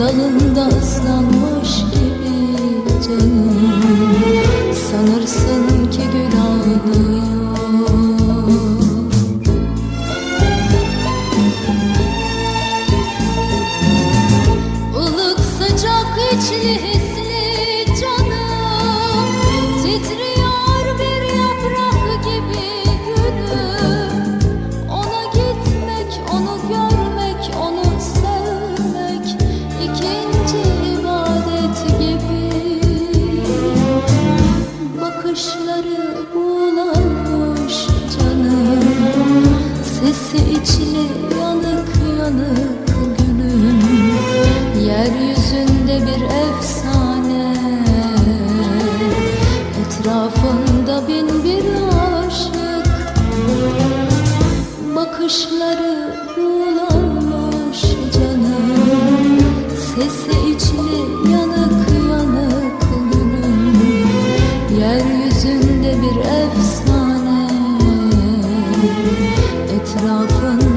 Dalında ıslanmış gibi canım. Etrafın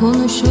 空虚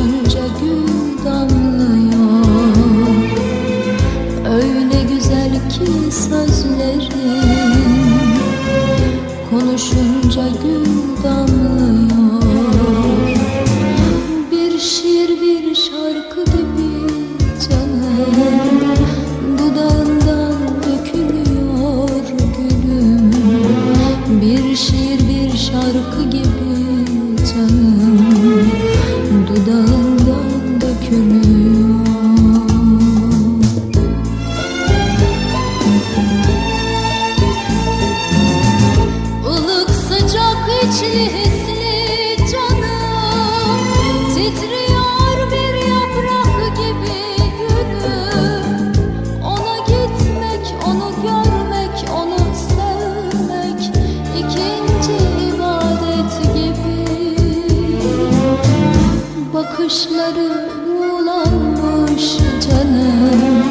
bakışları bulanmış canım.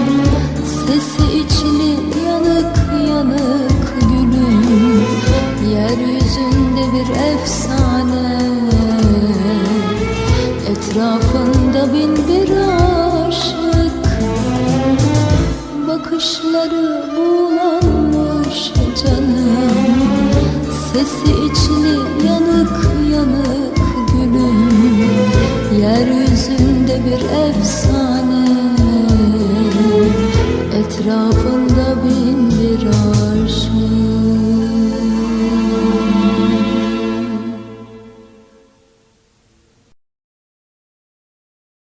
Sesi içli yanık yanık. 老风